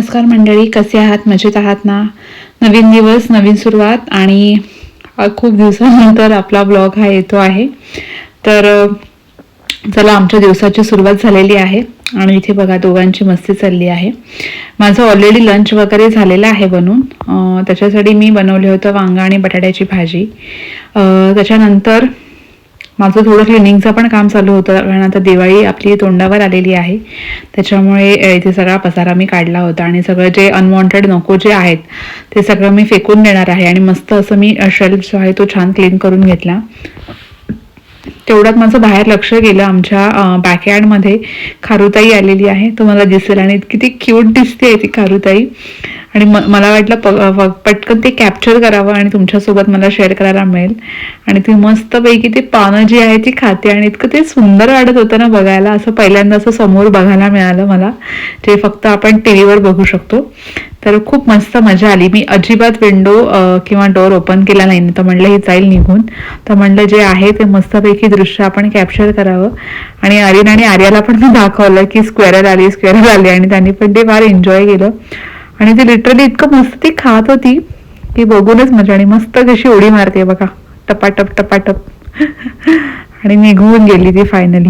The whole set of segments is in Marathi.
नमस्कार मंडळी कसे आहात? मजेत आहात ना? नवीन दिवस नवीन सुरुवात आणि खूप दिवसानंतर आपला ब्लॉग हा येतो आहे. तर चला आमच्या दिवसाची सुरुवात झालेली आहे आणि इथे बघा दोघांची मस्ती चालली आहे. माझं ऑलरेडी लंच वगैरे झालेलं आहे बनवून त्याच्यासाठी मी बनवले होतं वांगा आणि बटाट्याची भाजी. त्याच्यानंतर माझं थोडं क्लिनिंगचं पण काम चालू होतं. कारण आता दिवाळी आपली तोंडावर आलेली आहे. त्याच्यामुळे इथे सगळा पसारा मी काढला होता. आणि सगळं जे अनवॉन्टेड नको जे आहेत ते सगळं मी फेकून देणार आहे. आणि मस्त असं मी शेल्फ जो आहे तो छान क्लीन करून घेतला. तेवढ्यात माझं बाहेर लक्ष गेलं. आमच्या बॅकयार्डमध्ये खारुताई आलेली आहे. तुम्हाला दिसेल. आणि किती क्यूट दिसते ती खारुताई. आणि म मला वाटलं प पटकन ते कॅप्चर करावं आणि तुमच्यासोबत मला शेअर करायला मिळेल. आणि ती मस्तपैकी ती पानं जी आहे ती खाते आणि इतकं ते सुंदर वाटत होतं ना बघायला असं पहिल्यांदा असं समोर बघायला मिळालं मला जे फक्त आपण टी व्हीवर बघू शकतो. तर खूप मस्त मजा आली. मी अजिबात विंडो किंवा डोअर ओपन केला नाही. तर म्हणलं हे जाईल निघून. तर म्हणलं जे आहे ते मस्तपैकी दृश्य आपण कॅप्चर करावं. आणि अरिन आणि आर्याला पण मी दाखवलं की स्क्वेअर आली स्क्वेअर आली. आणि त्यांनी पण ते फार एन्जॉय केलं. आणि ती लिटरली इतकं मस्त ती खात होती की बघूनच मजा आणि मस्त कशी उडी मारते बघा. टपाटप टपाटप. आणि निघून गेली ती फायनली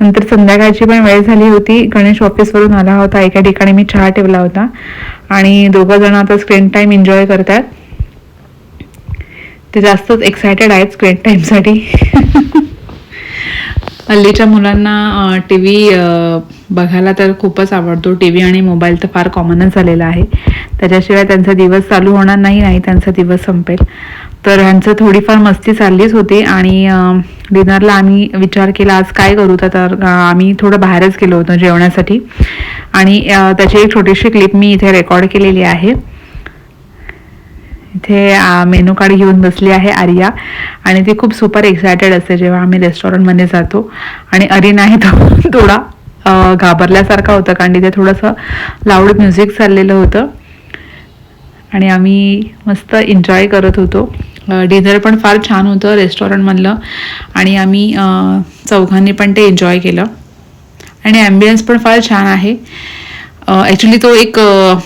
नंतर संध्याकाळची पण वेळ झाली होती. गणेश ऑफिसवरून आला होता. एका ठिकाणी मी चहा ठेवला होता. आणि दोघं जण आता स्क्रीन टाइम एन्जॉय करतात. ते जास्तच एक्सायटेड आहेत स्क्रीन टाईमसाठी हल्लीच्या मुलांना टी व्ही बघायला तर खूपच आवडतो. टी व्ही आणि मोबाईल तर फार कॉमनच झालेला आहे. त्याच्याशिवाय त्यांचा दिवस चालू होणार नाही नाही त्यांचा दिवस संपेल. तर ह्यांचं थोडीफार मस्ती चाललीच होती आणि डिनरला आम्ही विचार केला आज काय करू? तर आम्ही थोडं बाहेरच गेलो होतो जेवण्यासाठी आणि त्याची एक छोटीशी क्लिप मी इथे रेकॉर्ड केलेली आहे. इथे मेनू कार्ड घेऊन बसली आहे आर्या. आणि ती खूप सुपर एक्सायटेड असते जेव्हा आम्ही रेस्टॉरंटमध्ये जातो. आणि अरिन आहे तो थोडा. घाबरल्यासारखा होता कारण तिथे थोडंसं लाऊड म्युझिक चाललेलं होतं. आणि आम्ही मस्त एन्जॉय करत होतो. डिनर पण फार छान होतं रेस्टॉरंटमधलं आणि आम्ही चौघांनी पण ते एन्जॉय केलं. आणि ॲम्बियन्स पण फार छान आहे. ॲक्च्युली तो एक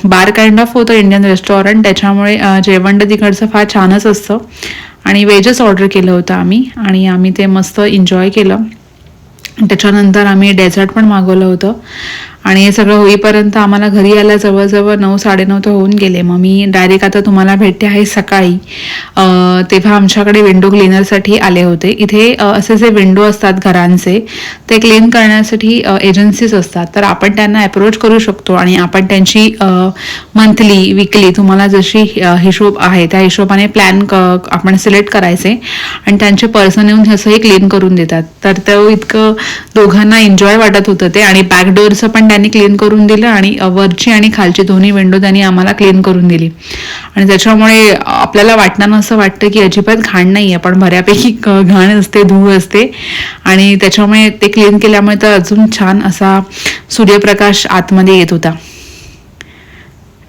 बार काइंड ऑफ होतं इंडियन रेस्टॉरंट त्याच्यामुळे जेवण तर तिकडचं फार छानच असतं. आणि व्हेजच ऑर्डर केलं होतं आम्ही. आणि आम्ही ते मस्त एन्जॉय केलं. त्याच्यानंतर आम्ही डेझर्ट पण मागवलं होतं. आणि हे सगळं होईपर्यंत आम्हाला घरी यायला जवळजवळ नऊ साडेनऊ तर होऊन गेले. मग मी डायरेक्ट आता तुम्हाला भेटते आहे सकाळी. तेव्हा आमच्याकडे विंडो क्लिनरसाठी आले होते. इथे असे जे विंडो असतात घरांचे ते क्लीन करण्यासाठी एजन्सीज असतात. तर आपण त्यांना अप्रोच करू शकतो आणि आपण त्यांची मंथली विकली तुम्हाला जशी हिशोब आहे त्या हिशोबाने प्लॅन आपण सिलेक्ट करायचे आणि त्यांचे पर्सन येऊन असंही क्लीन करून देतात. तर तो इतकं दोघांना एन्जॉय वाटत होतं ते आणि बॅकडोअरचं पण त्यांनी क्लीन करून दिलं आणि वरची आणि खालची दोन्ही विंडो त्यांनी आम्हाला क्लीन करून दिली. आणि त्याच्यामुळे आपल्याला वाटणार असं वाटतं की अजिबात घाण नाही आहे पण बऱ्यापैकी घाण असते धूळ असते. आणि त्याच्यामुळे ते क्लीन केल्यामुळे तर अजून छान असा सूर्यप्रकाश आतमध्ये येत होता.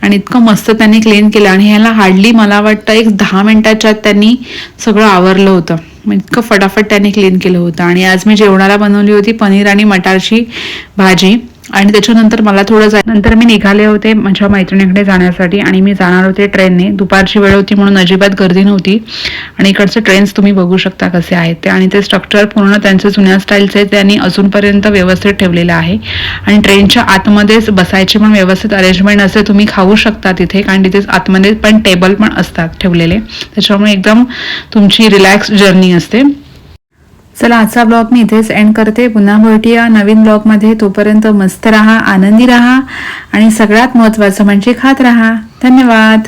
आणि इतकं मस्त त्यांनी क्लीन केलं आणि ह्याला हार्डली मला वाटतं एक दहा मिनिटाच्या आत त्यांनी सगळं आवरलं होतं. मग इतकं फटाफट त्यांनी क्लीन केलं होतं. आणि आज मी जेवणाला बनवली होती पनीर आणि मटारची भाजी. आणि त्याच्यानंतर मला थोडं जाय नंतर मी निघाले होते माझ्या मैत्रिणीकडे जाण्यासाठी आणि मी जाणार होते ट्रेनने. दुपारची वेळ होती म्हणून अजिबात गर्दी नव्हती. आणि इकडचे ट्रेन्स तुम्ही बघू शकता कसे आहेत ते. आणि ते स्ट्रक्चर पूर्ण त्यांचे जुन्या स्टाईलचे त्यांनी अजूनपर्यंत व्यवस्थित ठेवलेलं आहे. आणि ट्रेनच्या आतमध्येच बसायची पण व्यवस्थित अरेंजमेंट असते तुम्ही खाऊ शकता तिथे. कारण तिथे आतमध्ये पण टेबल पण असतात ठेवलेले. त्याच्यामुळे एकदम तुमची रिलॅक्स जर्नी असते. चला आजचा ब्लॉग मी इथेच एंड करते. पुन्हा भेटूया नवीन ब्लॉगमध्ये. तोपर्यंत मस्त राहा आनंदी राहा आणि सगळ्यात महत्त्वाचं म्हणजे खात राहा. धन्यवाद.